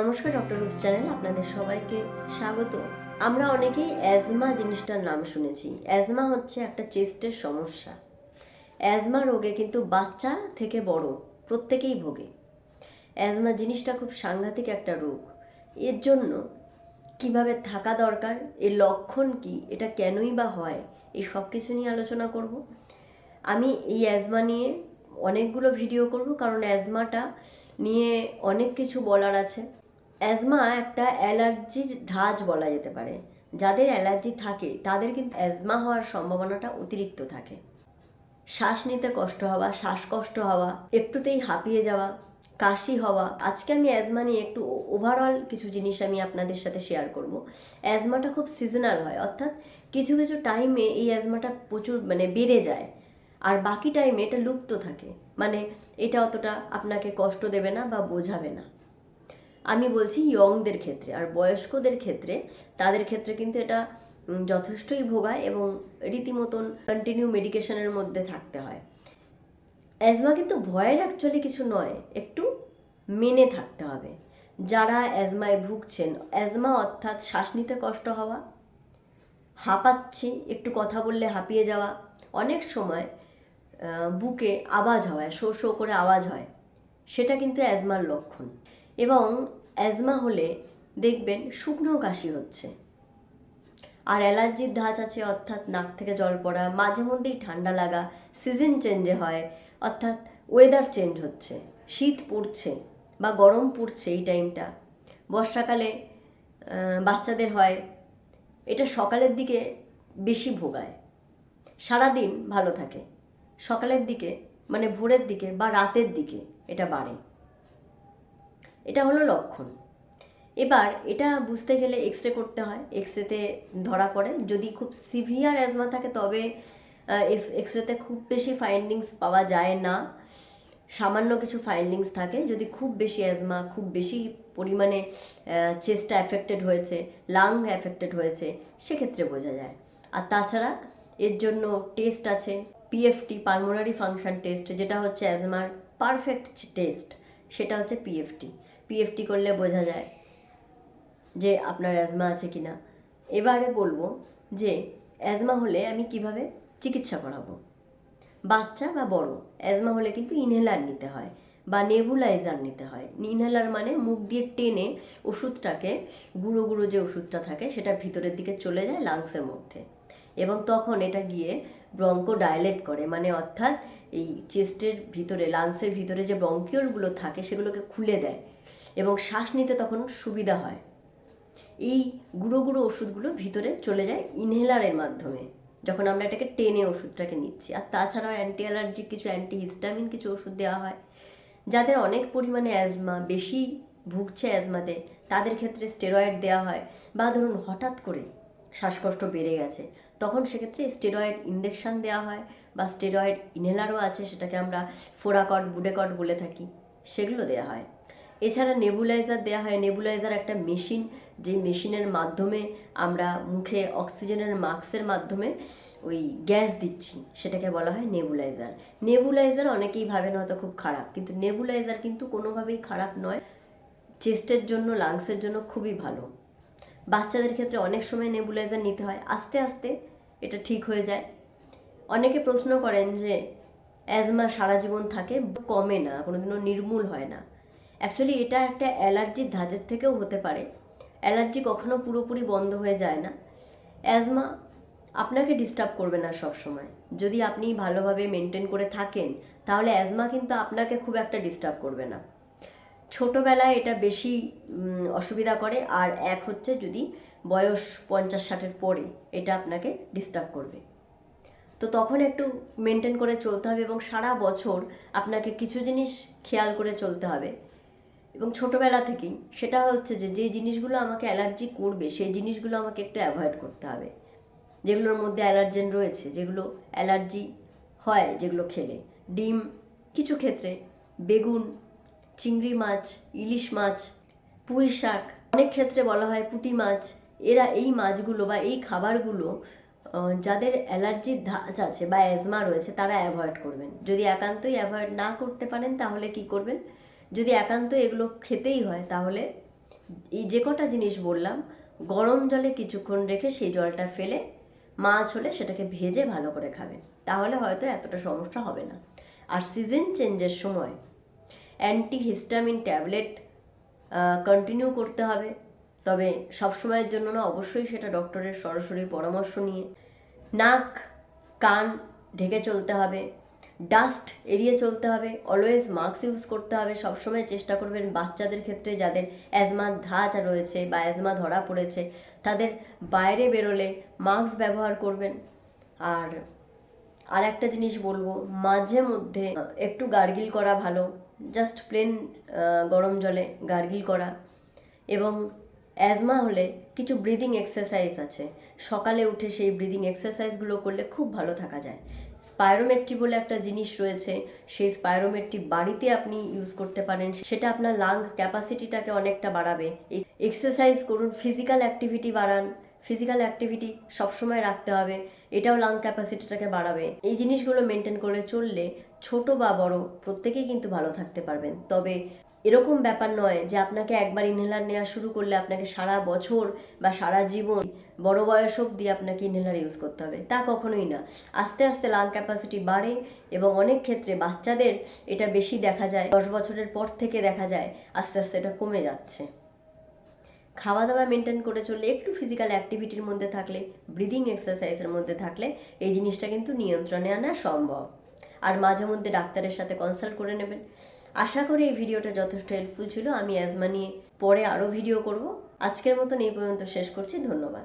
নমস্কার doctor রুপস channel, আপনাদের সবাইকে স্বাগত। আমরা অনেকেই অ্যাজমা জিনিসটার নাম শুনেছি। অ্যাজমা হচ্ছে একটা চেস্টের সমস্যা। অ্যাজমা রোগে কিন্তু বাচ্চা থেকে বড়, প্রত্যেকেই ভোগে। অ্যাজমা জিনিসটা খুব সাংঘাতিক একটা রোগ। এর জন্য কীভাবে থাকা দরকার, এর লক্ষণ কি, এটা কেনই বা হয়, এই সব কিছু নিয়ে আলোচনা করব। আমি এই অ্যাজমা নিয়ে অনেকগুলো ভিডিও করব, কারণ অ্যাজমাটা নিয়ে অনেক কিছু বলার আছে। অ্যাজমা একটা অ্যালার্জির ধাঁচ বলা যেতে পারে। যাদের অ্যালার্জি থাকে, তাদের কিন্তু অ্যাজমা হওয়ার সম্ভাবনাটা অতিরিক্ত থাকে। শ্বাস নিতে কষ্ট হওয়া, শ্বাসকষ্ট হওয়া, একটুতেই হাঁপিয়ে যাওয়া, কাশি হওয়া, আজকে আমি অ্যাজমা নিয়ে একটু ওভারঅল কিছু জিনিস আমি আপনাদের সাথে শেয়ার করব। অ্যাজমাটা খুব সিজনাল হয়, অর্থাৎ কিছু কিছু টাইমে এই অ্যাজমাটা প্রচুর মানে বেড়ে যায়। আর বাকি টাইমে এটা লুপ্ত থাকে। মানে এটা অতটা আপনাকে কষ্ট দেবে না বা বোঝাবে না। আমি বলছি ইয়ংদের ক্ষেত্রে আর বয়স্কদের ক্ষেত্রে, তাদের ক্ষেত্রে কিন্তু এটা যথেষ্টই ভোগায় এবং রীতিমতন কন্টিনিউ মেডিকেশনের মধ্যে থাকতে হয়। অ্যাজমা কিন্তু ভয়ের অ্যাকচুয়ালি কিছু নয়, একটু মেনে থাকতে হবে। যারা অ্যাজমায় ভুগছেন অ্যাজমা অর্থাৎ শ্বাস নিতে কষ্ট হওয়া, হাঁপাচ্ছি, একটু কথা বললে হাঁপিয়ে যাওয়া, অনেক সময় বুকে আওয়াজ হয়, শো শো করে আওয়াজ হয়, সেটা কিন্তু অ্যাজমার লক্ষণ। এবং অ্যাজমা হলে দেখবেন শুকনো কাশি হচ্ছে। আর অ্যালার্জির ধাঁচ আছে, অর্থাৎ নাক থেকে জল পড়া, মাঝে মধ্যেই ঠান্ডা লাগা সিজন চেঞ্জে হয়, অর্থাৎ ওয়েদার চেঞ্জ হচ্ছে, শীত পড়ছে বা গরম পড়ছে এই টাইমটা বর্ষাকালে বাচ্চাদের হয়, এটা সকালের দিকে বেশি ভোগায়। সারাদিন ভালো থাকে। সকালের দিকে মানে ভোরের দিকে বা রাতের দিকে এটা বাড়ে। এটা হলো লক্ষণ। এবার এটা বুঝতে গেলে এক্স রে করতে হয়। এক্স রেতে ধরা পড়ে। যদি খুব সিভিয়ার অ্যাজমা থাকে, তবে এক্স রেতে খুব বেশি ফাইন্ডিংস পাওয়া যায় না। সামান্য কিছু ফাইন্ডিংস থাকে। যদি খুব বেশি অ্যাজমা খুব বেশি পরিমাণে চেস্টটা অ্যাফেক্টেড হয়েছে লাং অ্যাফেক্টেড হয়েছে, সেক্ষেত্রে বোঝা যায়। আর তাছাড়া এর জন্য টেস্ট আছে পিএফটি পালমোনারি ফাংশন টেস্ট যেটা হচ্ছে অ্যাজমার পারফেক্ট টেস্ট সেটা হচ্ছে পিএফটি পিএফটি করলে বোঝা যায় যে আপনার অ্যাজমা আছে কি না এবারে বলব যে অ্যাজমা হলে আমি কীভাবে চিকিৎসা করাবো? বাচ্চা বা বড় অ্যাজমা হলে কিন্তু ইনহেলার নিতে হয় বা নেবুলাইজার নিতে হয়। ইনহেলার মানে মুখ দিয়ে টেনে ওষুধটাকে, গুঁড়ো গুঁড়ো যে ওষুধটা থাকে সেটা ভিতরের দিকে চলে যায় লাংসের মধ্যে। এবং তখন এটা গিয়ে ব্রঙ্কো ডাইলেট করে মানে অর্থাৎ এই চেস্টের ভিতরে লাংসের ভিতরে যে ব্রঙ্কিওলগুলো থাকে সেগুলোকে খুলে দেয়। এবং শ্বাস নিতে তখন সুবিধা হয়। এই গুঁড়ো গুঁড়ো ওষুধগুলো ভিতরে চলে যায় ইনহেলারের মাধ্যমে, যখন আমরা এটাকে টেনে ওষুধটাকে নিচ্ছি। আর তাছাড়াও অ্যান্টি অ্যালার্জিক কিছু অ্যান্টি হিস্টামিন কিছু ওষুধ দেওয়া হয়, যাদের অনেক পরিমাণে অ্যাজমা বেশি ভুগছে অ্যাজমাতে তাদের ক্ষেত্রে স্টেরয়েড দেওয়া হয়। বা ধরুন হঠাৎ করে শ্বাসকষ্ট বেড়ে গেছে, তখন সেক্ষেত্রে স্টেরয়েড ইঞ্জেকশন দেওয়া হয় বা স্টেরয়েড ইনহেলারও আছে, সেটাকে আমরা ফোরাকট বুডেকট বলে থাকি, সেগুলো দেওয়া হয়। এছাড়া নেবুলাইজার দেওয়া হয়। নেবুলাইজার একটা মেশিন যে মেশিনের মাধ্যমে আমরা মুখে অক্সিজেনের মাস্কের মাধ্যমে ওই গ্যাস দিচ্ছি। সেটাকে বলা হয় নেবুলাইজার নেবুলাইজার অনেকেই ভাবেন হয়তো খুব খারাপ, কিন্তু নেবুলাইজার কিন্তু কোনোভাবেই খারাপ নয়। চেস্টের জন্য লাংসের জন্য খুবই ভালো। বাচ্চাদের ক্ষেত্রে অনেক সময় নেবুলাইজার নিতে হয়। আস্তে আস্তে এটা ঠিক হয়ে যায়। অনেকে প্রশ্ন করেন যে অ্যাজমা সারা জীবন থাকে, কমে না, কোনোদিনও নির্মূল হয় না। অ্যাকচুয়ালি এটা একটা অ্যালার্জির ধাঁচের থেকেও হতে পারে। অ্যালার্জি কখনো পুরোপুরি বন্ধ হয়ে যায় না। অ্যাজমা আপনাকে ডিস্টার্ব করবে না সব সময় যদি আপনি ভালোভাবে মেনটেন করে থাকেন, তাহলে অ্যাজমা কিন্তু আপনাকে খুব একটা ডিস্টার্ব করবে না। ছোটোবেলায় এটা বেশি অসুবিধা করে। আর এক হচ্ছে যদি বয়স পঞ্চাশ ষাটের পরে এটা আপনাকে ডিস্টার্ব করবে। তো তখন একটু মেনটেন করে চলতে হবে এবং সারা বছর আপনাকে কিছু জিনিস খেয়াল করে চলতে হবে। এবং ছোটোবেলা থেকেই সেটা হচ্ছে যে যে জিনিসগুলো আমাকে অ্যালার্জি করবে, সেই জিনিসগুলো আমাকে একটু অ্যাভয়েড করতে হবে। যেগুলোর মধ্যে অ্যালার্জেন রয়েছে, যেগুলো অ্যালার্জি হয়, যেগুলো খেলে। ডিম কিছু ক্ষেত্রে, বেগুন, চিংড়ি মাছ, ইলিশ মাছ, পুঁই শাক, অনেক ক্ষেত্রে বলা হয় পুঁটি মাছ। এরা এই মাছগুলো বা এই খাবারগুলো যাদের অ্যালার্জির ধাঁচ আছে বা অ্যাজমা রয়েছে, তারা অ্যাভয়েড করবেন। যদি একান্তই অ্যাভয়েড না করতে পারেন, তাহলে কি করবেন? যদি একান্ত এগুলো খেতেই হয়, তাহলে এই যে কটা জিনিস বললাম, গরম জলে কিছুক্ষণ রেখে সেই জলটা ফেলে মাছ হলে সেটাকে ভেজে ভালো করে খাবেন। তাহলে হয়তো এতটা সমস্যা হবে না। আর সিজন চেঞ্জের সময় অ্যান্টি হিস্টামিন ট্যাবলেট কন্টিনিউ করতে হবে। তবে সব সময়ের জন্য না, অবশ্যই সেটা ডক্টরের সরাসরি পরামর্শ নিয়ে। নাক, কান ঢেকে চলতে হবে। ডাস্ট এড়িয়ে চলতে হবে অলওয়েজ মাস্ক ইউজ করতে হবে, সবসময় চেষ্টা করবেন বাচ্চাদের ক্ষেত্রে যাদের অ্যাজমা ধাঁচ রয়েছে বা অ্যাজমা ধরা পড়েছে, তাদের বাইরে বেরোলে মাস্ক ব্যবহার করবেন। আর আর একটা জিনিস বলব, মাঝে মধ্যে একটু গার্গিল করা ভালো জাস্ট প্লেন গরম জলে গার্গিল করা। এবং অ্যাজমা হলে কিছু ব্রিদিং এক্সারসাইজ আছে, সকালে উঠে সেই ব্রিদিং এক্সারসাইজগুলো করলে খুব ভালো থাকা যায়। স্পাইরোমেট্রি বলে একটা জিনিস রয়েছে, সেই স্পাইরোমেট্রি বাড়িতে আপনি ইউজ করতে পারেন, সেটা আপনার লাং ক্যাপাসিটিটাকে অনেকটা বাড়াবে। এই এক্সারসাইজ করুন ফিজিক্যাল অ্যাক্টিভিটি বাড়ান ফিজিক্যাল অ্যাক্টিভিটি সবসময় রাখতে হবে, এটাও লাং ক্যাপাসিটিটাকে বাড়াবে। এই জিনিসগুলো মেনটেন করে চললে ছোট বা বড় প্রত্যেকেই কিন্তু ভালো থাকতে পারবেন। তবে এরকম ব্যাপার নয় যে আপনাকে একবার ইনহেলার নেওয়া শুরু করলে আপনাকে সারা বছর বা সারা জীবন বড় বয়স অবধি আপনাকে ইনহেলার ইউজ করতে হবে। তা কখনোই না। আস্তে আস্তে লাং ক্যাপাসিটি বাড়ে এবং অনেক ক্ষেত্রে বাচ্চাদের এটা বেশি দেখা যায়, দশ বছরের পর থেকে দেখা যায়, আস্তে আস্তে এটা কমে যাচ্ছে। খাওয়া দাওয়া মেনটেন করে চললে একটু ফিজিক্যাল অ্যাক্টিভিটির মধ্যে থাকলে ব্রিদিং এক্সারসাইজের মধ্যে থাকলে এই জিনিসটা কিন্তু নিয়ন্ত্রণে আনা সম্ভব। আর মাঝে মধ্যে ডাক্তারের সাথে কনসাল্ট করে নেবেন। আশা করি এই ভিডিওটা যথেষ্ট হেল্পফুল ছিল। আমি অ্যাজমা নিয়ে পরে আরও ভিডিও করব। আজকের মতন এই পর্যন্ত শেষ করছি। ধন্যবাদ।